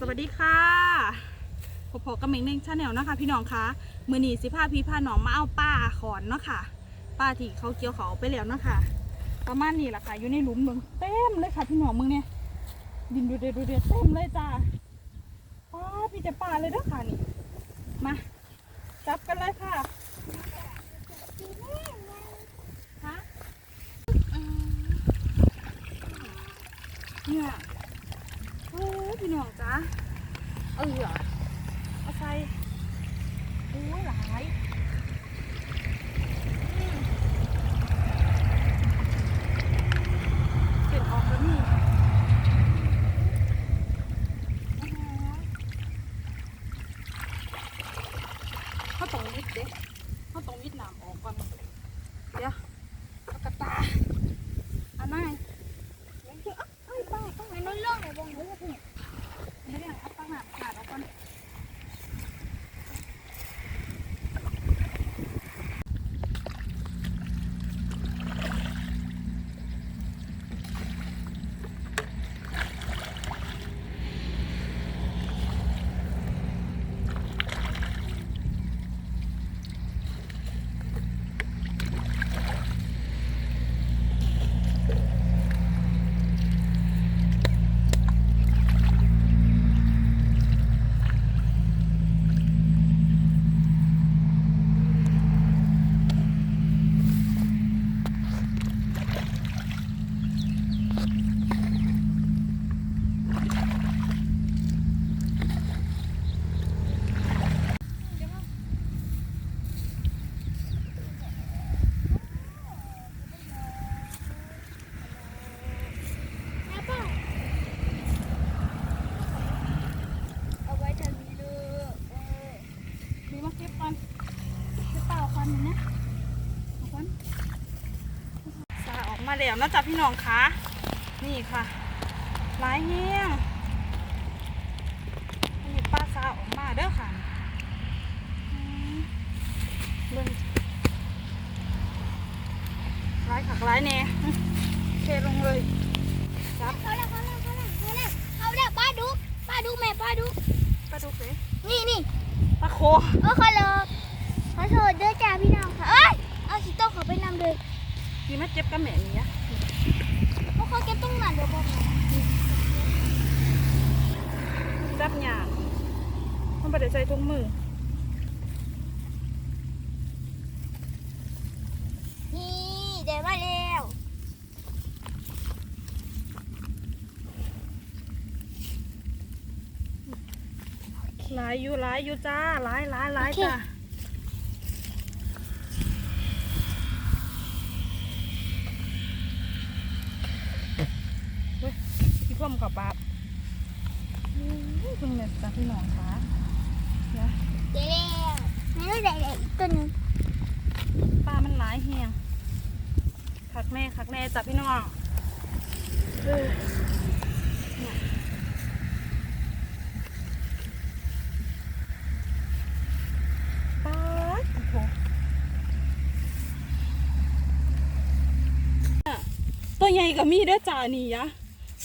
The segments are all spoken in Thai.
สวัสดีค่ะพบพกับเมงเน่งชาแนลนะคะพี่น้องคะมือหนีสิพาพี่พาน้องมาเอาป้าขอนเนาะค่ะ ป้าที่เขาเกี่ยวเขาไปแล้วเนาะค่ะ ประมาณนี้แหละค่ะ อยู่ในหลุมมืองเต็มเลยค่ะพี่น้องมึงเนี่ย ดินดูเดือดดูเดือดเต็มเลยจ้าป้าพี่จะป้าเลยเด้อค่ะนี่ มา จับกันเลยค่ะฮะเนี่ย อพี่น้องจ้าเออเอาใส่โอ้ยหลายอืมเก็บออกแล้วนี่อื้อหือเขาต้องวิดเด็เขาต้องวิดน้ำออกก่อน เดี๋ยวเอากระตาอันนั้นเดี๋ยวเดี๋ยวเอ้ยป้าป้า มันนุ่นเรื่องไหนบ้างเฮ้ยพี่ ไม่ได้เอาตั้งหนาขาดเอาก่อน แม่ป้าเอาไว้ทางนี้เลยเออ มีมาเก็บก่อนเก็บเปล่าก่อนนะเอาก่อนสาออก มาแล้วนะจ๊ะพี่น้องคะนี่ค่ะหลายแห้งนี่ป้าสาออกมาเด้อค่ะเบิ่งหลายขักหลายแน่เทลงเลยจับเขาแล้วเขาแล้วเขาแล้วเขาแล้วเขาแล้วป้าดูป้าดูแม่ป้าดูปลาดุกเลยนี่นี่ปลาโคเออเขาเลยขอโทษด้วยจ้าพี่น้องค่ะ มีมาเจ็บกับแม่นี่อะเพราะเขาเก็บตรงนั้นเดี๋ยวบอกจับหยามันไม่ได้ใส่ถุงมือ นี่เดี๋ยวมาแล้วหลายอยู่หลายอยู่จ้าหลายหลายหลายจ้าเฮ้ย พี่พ่อมกับบาปอื้อเพิ่งเนี่ยจ้าพี่น้องคะเดี๋ยวเดี๋ยวแล้วแม่ได้ได้อีกตัวนึงปลามันหลายแหงคักแม่คักแม่จ้าพี่น้องเออเนี่ยปลาโอ้โหตัวใหญ่ก็มีเด้อจ้านี่ยะ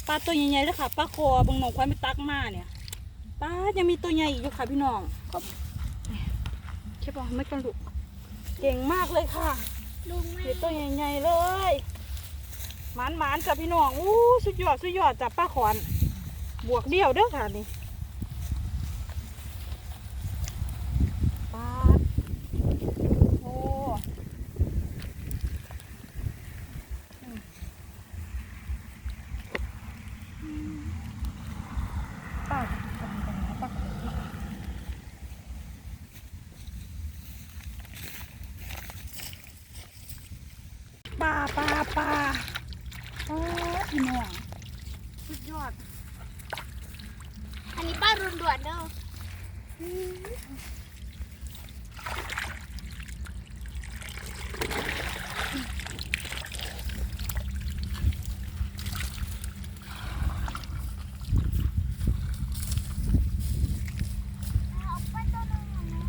ปลาตัวใหญ่ๆเลยค่ะปลาคอบางหนองควายไม่ตักมาเนี่ยปลายังมีตัวใหญ่อีกอยู่ค่ะพี่น้องใช่ปะไม่กันลุกเก่งมากเลยค่ะลุงแม่เด็ตัวใหญ่ๆเลยหมานๆจ้ะพี่น้องอู้สุดยอดสุดยอดจับปลาขอนบวกเดียวเด้อค่ะนี่ปลาโอ้ปลาปลาปลาปลาโอ้พี่น้องสุดยอด อันนี้ป้ารุนด่วนเด้อเอาไปตัวหนึงก่อนนะ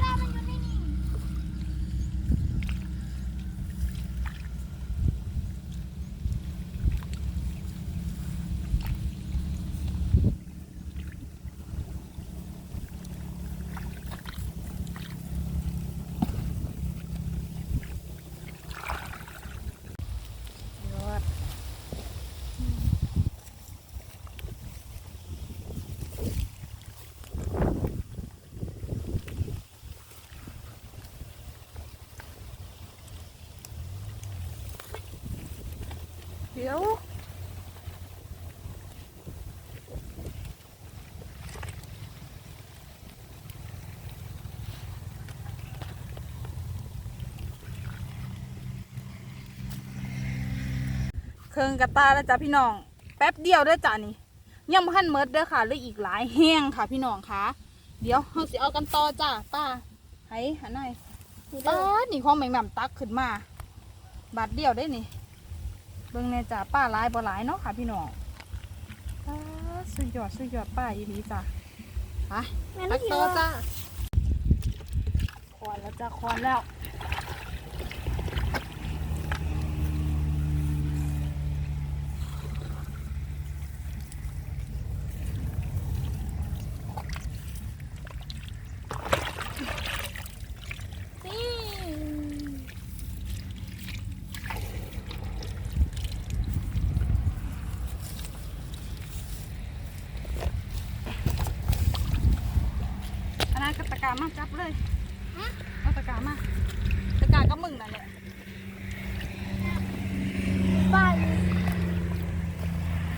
ป้ามันอยู่ในนี่ เครื่องกระตาแล้วจ้ะพี่น้อง แป๊บเดียวเด้อจ้ะนี่ยังพันเมิดเด้อค่ะเหลืออีกหลายแห้งค่ะพี่น้องคะเดี๋ยวเราสิเอากันต่อจ้ะป้าให้หันหน่อยนี่ป้าเด้อดนี่ของแมงนํตักขึ้นมา บาทเดียวได้นี่เบิ่งแน่จ้ะป้าหลายบ่หลายเนาะค่ะพี่น้องป้าดสุดยอดสุดยอดป้าอีหลีจ้ะไปแม่ตัลูกกต่ต่ออจ้ะคอนแล้วจ้ะคอนแล้ว นี่ อันนั้นก็ตะกร้ามาจับเลยฮะเอาตะกร้ามาตะกร้าก็มึงนั่นแหละบ้าน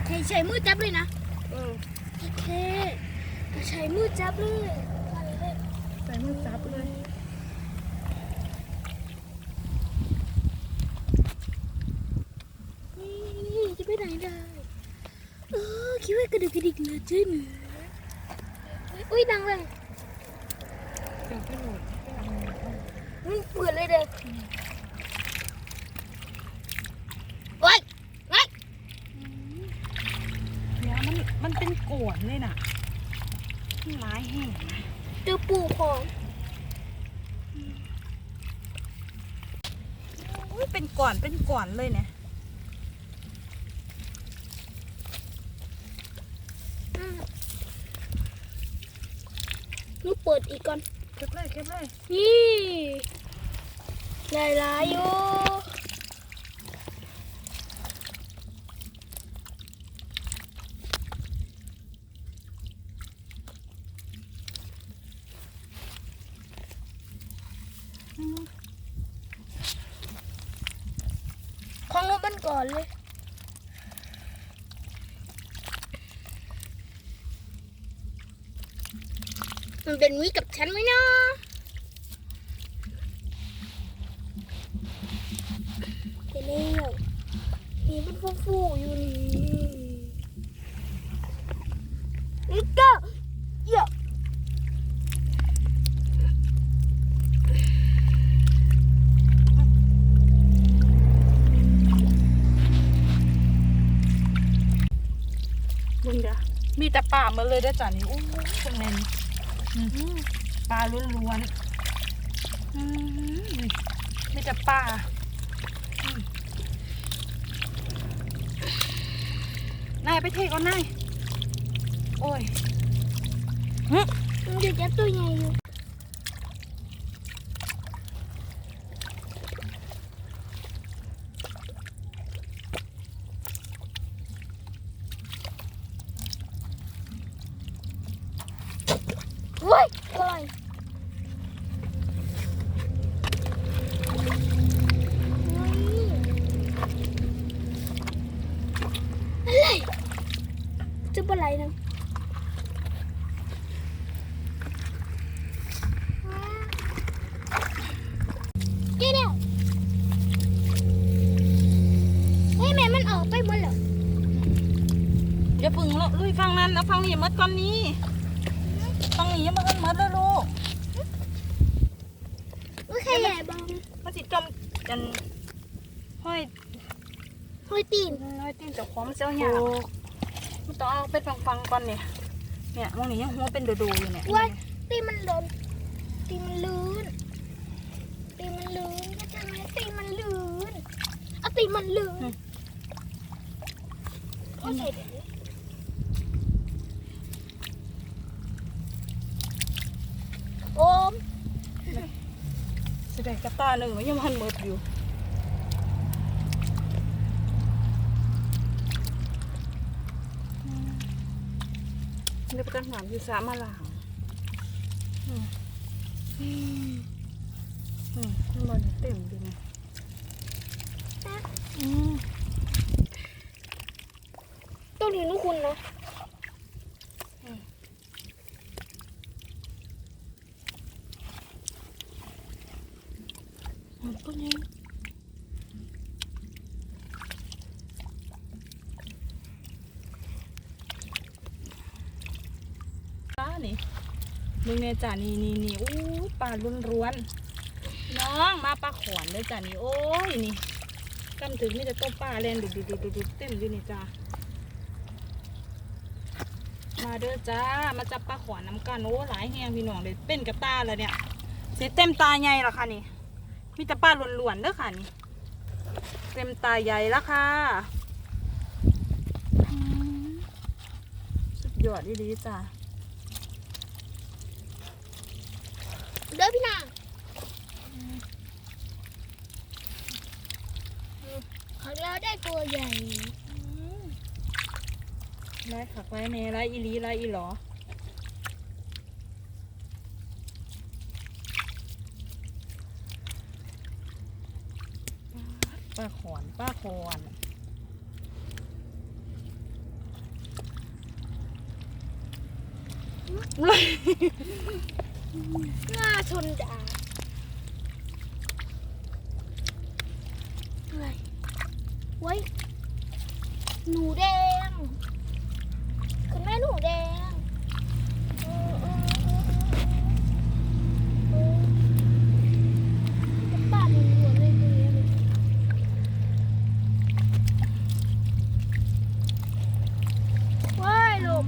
ใช้ใช้มือจับเลยนะเออโอเคใช้มือจับเลยมาเลยใส่มือจับเลยนี่จะไปไหนได้เออคิดว่ากระดึกกระดิกเลยจิ้นอุ้ยดังเลยเสียงพี่ห นูอืมเปิดเลยเด้อโอ้ยโอ้ยเนี่ยมันมันเป็นโกวนเลยน่ะมันร้ายแห้งนะเจอปูของอุ้ยเป็นก่อนเป็นก่อนเลยเนี่ยอะหนูเปิดอีกก่อน เก็บเลยเก็บเลยนี่หลายหลายๆอยู่อืมของหนูมันก่อนเลย มันเป็นวิกับฉันไหมนะไปเร็วนี่มันฟูๆอยู่นี่นี่ก็เยอะมึงเดี๋ยวมีแต่ป่ามาเลยเด้จ้ะนี่อู้ตรงนี้อืม ปลาล้วนๆอืมมีแต่ป่าอืมนายไปเทก่อนนายโอ้ยหึมันจะจับตัวใหญ่อยู่ ว้ยอะไรอะไรจะเป็นอะไรนะเดี๋ยวเดี๋ยวเฮ้แม่มันออกไปหมดแล้วอย่าพึ่งลุลุยฟังนั้นแล้วฟังนี่หมดก่อนนี้ ฟังนี่ยังมากันหมดเลยลูกอุ้ยใครใหญ่บ้างมันสิจมจันห้อยห้อยตีนห้อยตีนเจ้าของมันเสียวหยาบมันต้องเอาเป็นฟังๆก่อนเนี่ยเนี่ยมองนี่ยังหัวเป็นโดๆอยู่เนี่ยว่าตีนมันหล่นตีนมันลื่นตีนมันลื่นเข้าใจไหมตีนมันลื่นเอาตีนมันลื่นเอาใส่เดี๋ยวนี้โอม แสดงกระตาหนึ่งมันยังมันหมดอยู่เดี๋ยวประกันหวานอยู่สามมาหลังอืมอืมมันเต็มดีนะอืมตัวนี้นุคุณเนา ตัวนี้ปลาหนิมึงเนี่ยจ่านี่นี่นี่อู้ปลาล้วนร้วนน้องมาปลาขอนเลยจ่านี่โอ้ยนี่กำถึงนี่จะต้มปลาเล่นดุดุดุดุดุเต็มอยู่นี่จ้ามาเด้อจ้ามาจับปลาขอนน้ำกันโอ้หลายแหงพี่น้องเลยเป็นกระตาแล้วเนี่ยสีเต็มตาใหญ่หรอคะนี่ มีแต่ปลาล้วนๆเด้อค่ะนี่เต็มตาใหญ่ละค่ะอืมสุดยอดดีๆจ้ะเด้อพี่นางของเราได้ตัวใหญ่ ไล่ขักไล่เนไล่อีหลีไล่อีหลอ ป้าขอนป้าขอนหน้าชนดาอะไรไว้ยหนูได้งคุณแม่หนูแดงเออเออเออเออจะปาดหนูหัวเลยเลยว้ายลม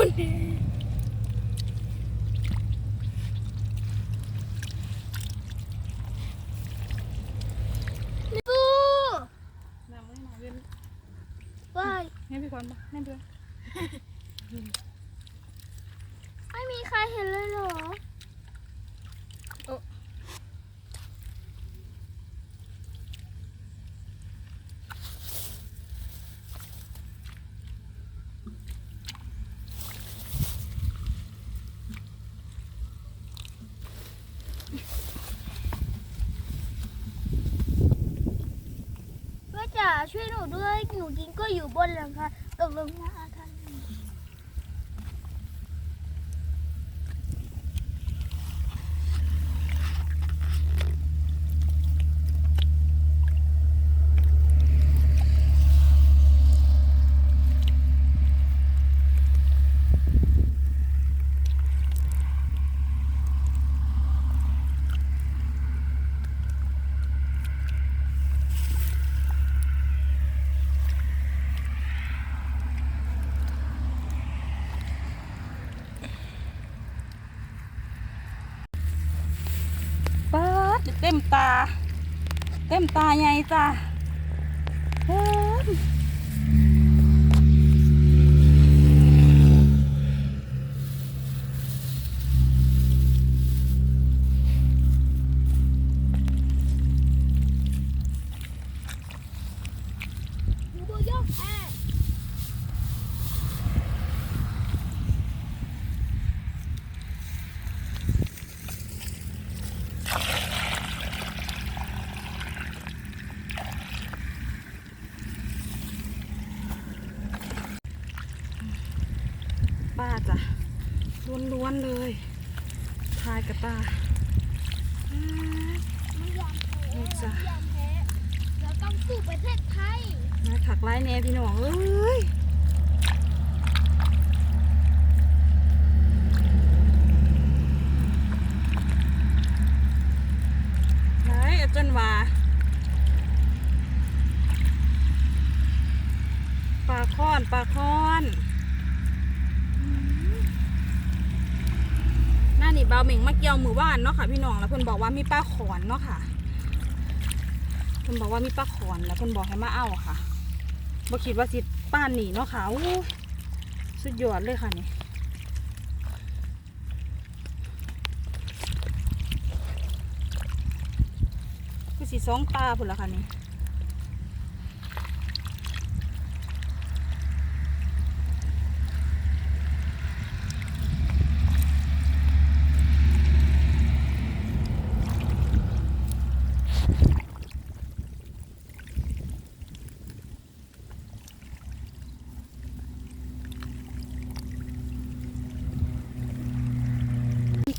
คนแดง ปู น้ำไม่มาเว้น ว้าย ให้พี่ควันมาให้พี่ควัน ไม่มีใครเห็นเลยเหรอ แม่จ๋า ช่วยหนูด้วย หนูกินก็อยู่บนหลังคาตกลงมาอาคารป้าดเต็มตา เต็ มตาใหญ่จ้าเฮ้ย หนูโบยกแอร์ ป้าจ้ะล้วนๆเลยทายกับ ตาป๊าดไม่ยอมแพ้นี่จ้ะเราต้องสู้ประเทศไทยมาขักไล่แน่พี่น้องเอ้ยไหนว่าปลาค้อนปลาค้อนอืมห น้านี่เบาเหม่งมาเกี่ยวมือว่านเนาะค่ะพี่น้องแล้วเพิ่นบอกว่ามีปลาขอนเนาะค่ะเพิ่นบอกว่ามีปลาขอนแล้วเพิ่นบอกให้มาเอาค่ะบ่คิดว่าสิป้านหนีเนาะค่ะอู้สุดยอดเลยค่ะนี่คือสีสองตาพุ่นละค่ะนี่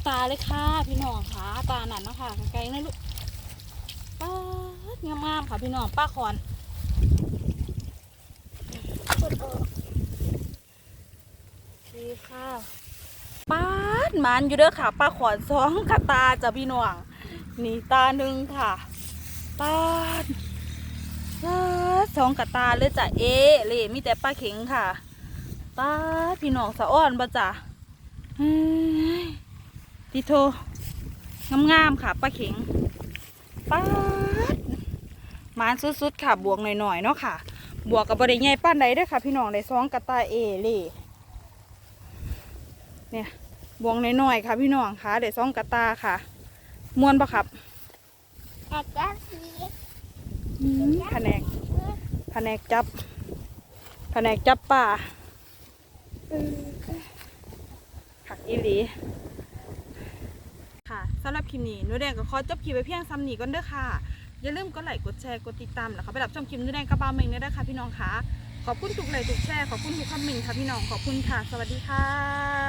ตาเลยค่ะพี่น้องค่ะตาหนันเนาะค่ะไกลๆนะลูกป้าดงามค่ะพี่น้องป้าขอนกดออกโอเคดีค่ะปาดมันอยู่เด้อค่ะปลาขอนสองกระตาจ้ะพี่น้องนี่ตาหนึ่งค่ะปาดปาสองกระตาเลยจ้ะเอเลยมีแต่ปลาเข็งค่ะปาพี่น้องสะอ้อนบ่จ้ะเฮ้ย ติโทงามๆค่ะปลาเข็งปาดมันสุดๆค่ะบวกหน่อยๆเนาะค่ะ บวกกับบริใหญ่ป้านใดเด้วยค่ะ พี่น้องได้สองกระตาเอเลยเนี่ยบวงน้อยๆค่ะ พี่น้องค่ะเดี๋ยวซ่องกระตาค่ะมวนปะครับแอกจ้าสีแผนกแผนกจับแผนกจับป่าผักอีหลีค่ะ สำหรับคลิปนี้หนูแดงก็ขอจบคลิปไปเพียงซ้ำนี้ก่อนเด้อค่ะ อย่าลืมกดไลค์กดแชร์กดติดตามแล้วก็ไปรับชมคลิปหนูแดงกระบ้าเมงได้เลยค่ะพี่น้องค่ะขอบคุณทุกไลค์ทุกแชร์ขอบคุณทุกคอมเมนต์ค่ะพี่น้องขอบคุณค่ะ สวัสดีค่ะ